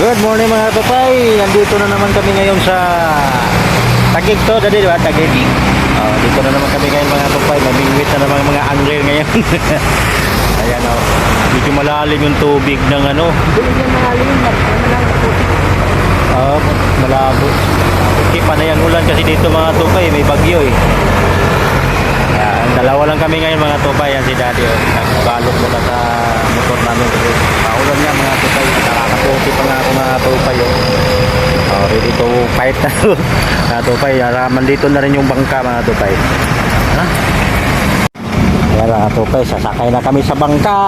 Good morning mga tupay. Nandito na naman kami ngayon sa Tagig to, dati di ba? Tagig. Oh, dito na naman kami ngayon mga tupay. Mamingwit na naman mga angler ngayon. Ayan oh. Medyo malalim yung tubig ng ano. Yan malalim, lang putik. Oh, malabo. Okay, panay ang ulan kasi dito mga tupay. May bagyo eh. Ayan, dalawa lang kami ngayon mga tupay. Yan si daddy oh. Nagbalot muna sa motor namin kasi paulan nga mga tupay. Nakakaputi pa nga ako mga tupay oh. Oh, ready to fight na to. mga tupay. Araman dito na rin yung bangka mga tupay. Ha? Yan mga tupay. Sasakay na kami sa bangka.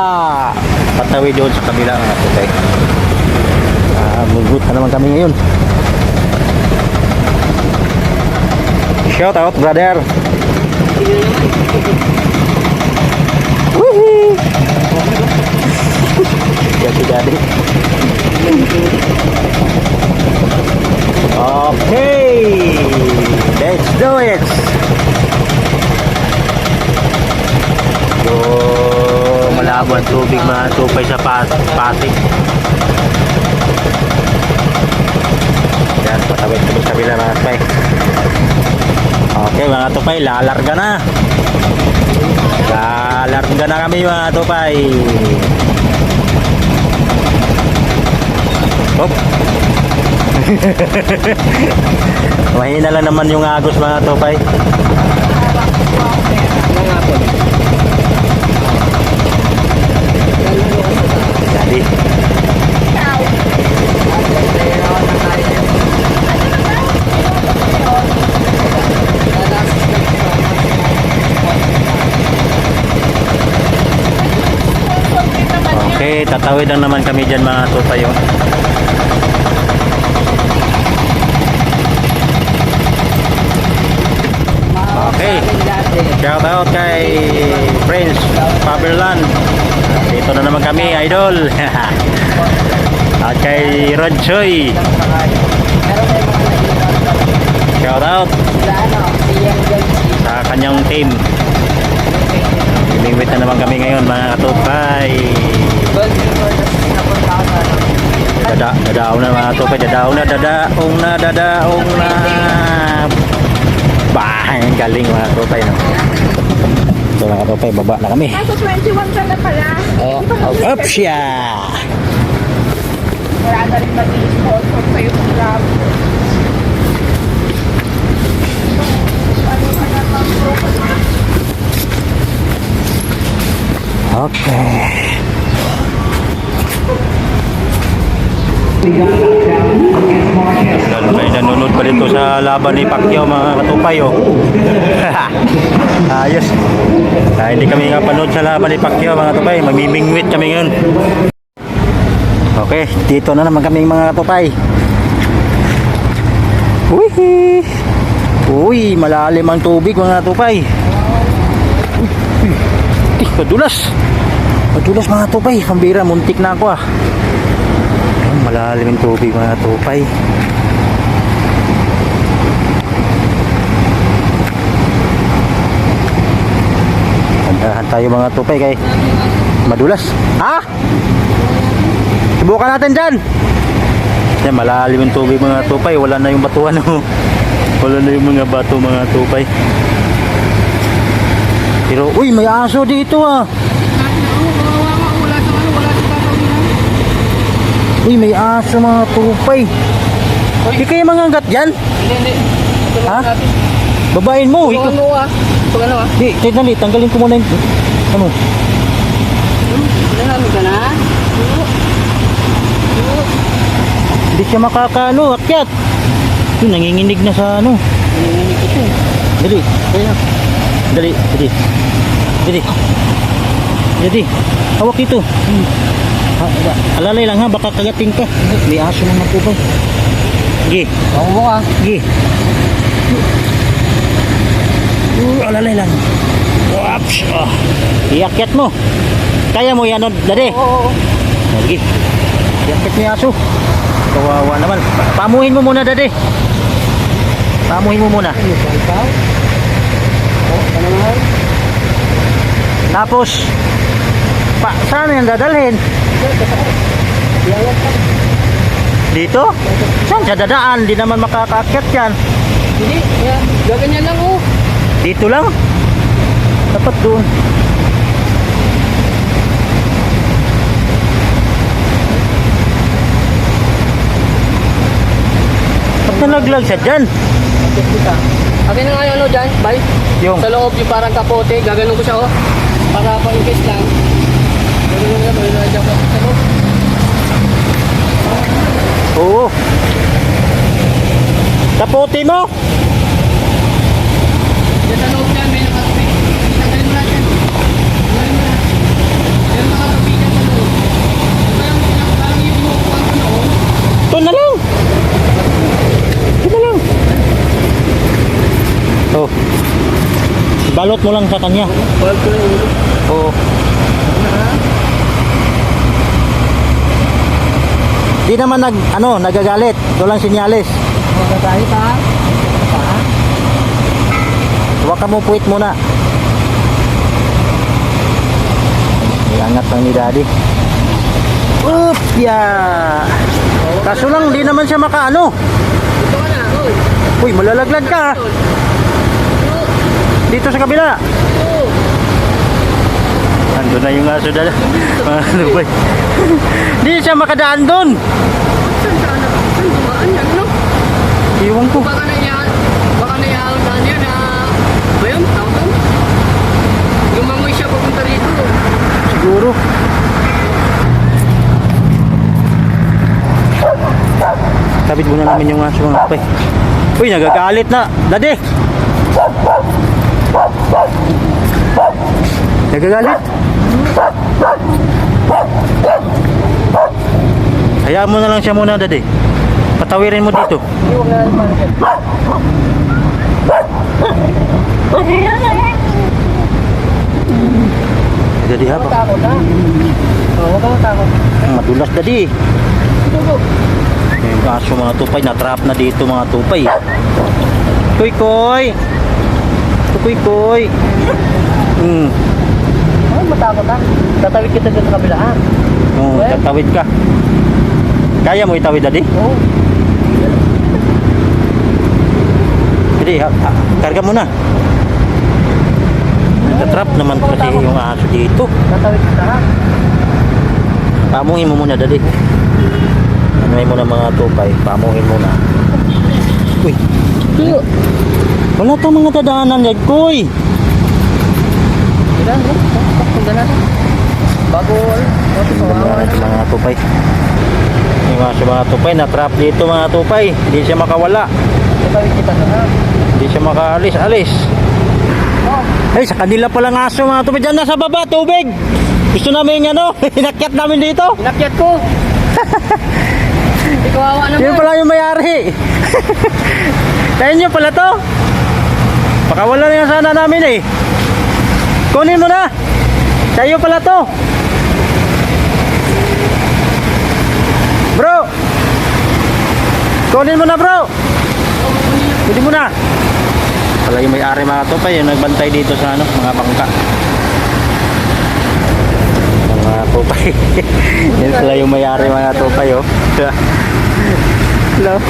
Patawid doon sa kabila mga tupay. Ah, na naman kami ngayon. Shout out, brother. Woohoo! Daddy. Okay, let's do it. So, malabo ang tubig mga tupay sa pas Pasig. Yan, patawid kami sa kabila mga tupay. Okay mga tupay, lalarga na. Lalarga na kami mga tupay. Hop. Mahina lang naman yung agos mga tupay. Ano nga okay, tatawid lang naman kami dyan mga tupay. Oh. Okay. Shout out kay Prince Faberland. Dito na naman kami, idol. At kay Rod Choi. Shout out Sa kanyang team. Lumingwit na naman kami ngayon mga katupay. Dada, dadaong na mga katupay. Dadaong na, dadaong na, dadaong na. Bah, ang galing mga katupay. No? So mga katupay, baba na kami. Kaso 21 ka na pala. Oh, up siya! Wala na rin mag-i-sponsor sa'yo ng grab. Ano Okay. May nanonood pa dito sa laban ni Pacquiao mga katupay oh. Ayos. Ah, hindi kami nga panood sa laban ni Pacquiao mga katupay. Mamimingwit kami ngayon. Okay, dito na naman kami mga katupay. Uy! Uy, malalim ang tubig mga katupay. Uy, uy. Madulas. Madulas mga tupay. Pambira, muntik na ako ah. Malalim ang tubig mga tupay. Tandahan tayo mga tupay kay madulas. Ha? Subukan natin dyan. Yan, malalim ang tubig mga tupay. Wala na yung batuan. Oh. Wala na yung mga bato mga tupay. Pero, uy, may aso dito ah. Uy, may aso mga tupay. Hindi kayo mga gat dyan? Hindi, hindi. Ha? Babain mo. Ikaw. ano ah? Pag ano ah? Di, tandali, tanggalin ko muna yung... Ano? Nalami ka na? Hindi siya makakaano, akyat. Yun, nanginginig na sa ano. Nanginginig ko siya. Dali. Dali, dali. Dali. Dali. Hawak ito. Hmm. Ha, ala- alalay lang ha, baka kagating ka. May aso naman po ba? Sige, Ako mo ka. sige. Uh, alalay lang. Oops. Oh. Iakyat mo. Kaya mo yan, oh, dali. Oo. Sige. Iakyat mo yung aso. Kawawa naman. Pa- Pamuhin mo muna, dali. Pamuhin mo muna. Oo, ano? Tapos, pa, saan yan dadalhin? Dito? Saan sa dadaan? Di naman makakaakyat yan. Hindi, gaganyan lang oh. Dito lang? Dapat doon. Ba't nalaglag siya dyan? Akin na nga yung ano dyan, bay. Yung, Sa loob yung parang kapote, gaganon ko siya oh. Para pa in case lang. Lang, gaganon dyan ko. Sa loob. oo. Kapote mo? Yan sa loob dyan, may nakatupi. Tanggalin mo natin. Tanggalin mo na. Yan nakatupi dyan sa loob. Parang, parang yung ko oh. Ito na lang. Ito na lang. Oh. Balot mo lang sa kanya. Wag ko na ulo. Oo. Di naman nag ano, nagagalit. Ito lang sinyalis. Magagalit ha. Huwag ka mo puwit muna. Iangat lang ni daddy. Oop, yeah. Kaso lang, di naman siya makaano. Uy, malalaglag ka. Dito sa kabila. Oo. Ando na yung aso dala. ano ba? Di siya makadaan doon. Saan saan na? Saan dumaan yan, no? Iwan ko. Baka na yan. Baka na yan. Ano yun na? Ba yun? Tawag doon? Lumangoy siya papunta rito. Siguro. Kabit muna namin yung aso mga kapay. Uy, nagagalit na. Dade! Nagagalit? Hayaan mo na lang siya muna, Dade. Patawirin mo dito. Hindi, huwag na natin malapit. Dade ha, baka Takot ha? Oo, takot. madulas. Tugo. Yung aso mga tupay, na-trap na dito mga tupay. Koy koy! Koy koy! Hmm, matakot ha? Tatawid kita dyan sa kabila ha? oh, tatawid ka. Kaya mo itawid, Dade? Oo. Hindi, ha, ha, karga mo na. Nagka-trap naman kasi yung aso dito. Tatawid kita ha? Pamuhin mo muna, Dade. Anuhin mo na mga tupay. Pamuhin mo na. Uy, wala tong mga dadaanan yan, Koy! Tira, no? Pakpunta natin. Bago, ano? Natin mga tupay. Yung aso mga tupay, na-trap dito mga tupay. Hindi siya makawala. Hindi siya makaalis. Alis. Oh. Ay, sa kanila palang aso mga tupay. Diyan nasa baba, tubig. Gusto namin ano, inakyat namin dito. Inakyat ko. Hindi kawawa naman. Yun pala yung mayari. Sa inyo pala to. Pakawala na yung sana namin eh. Kunin mo na. Sa iyo pala to. Bro. Kunin mo na bro. Kunin mo na. Pala yung may-ari mga to pa yung nagbantay dito sa ano, mga bangka. Mga tupay. Yan pala yung may-ari mga tupay oh. Lam-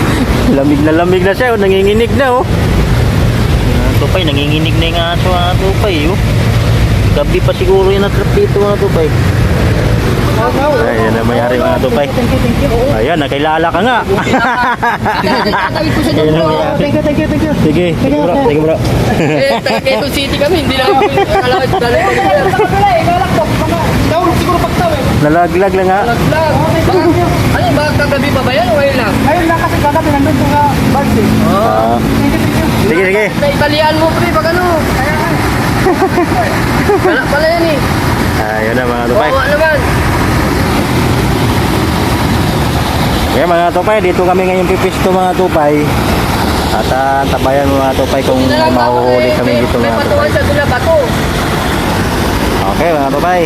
lamig na lamig na siya oh, nanginginig na oh. Mga tupay, nanginginig na yung aso mga tupay oh. Gabi pa siguro yung natrap dito mga tupay. Ayan na may-ari mga tupay. Thank you, thank you. Ayan, nakilala ka nga. Thank you, thank you, thank you. Sige, sige bro, sige bro. Eh, Quezon City kami, hindi lang kami eh. Nalaglag lang nga. Naglag. Ano ba kagabi pa ba yan o ngayon lang? Ayun lang kasi kagabi nandun nga birthday. Ah, sige, sige. Sa Italian mo pre, pag ano? Wala pala yan eh. Ayan na mga tupay. Kawawa naman. Kaya mga tupay, dito kami ngayon pipisto mga tupay. At ah, tabayan mo mga tupay kung mahuhuli eh. kami May- dito May mga patuwan tupay. sa dula bato. Okay mga tupay.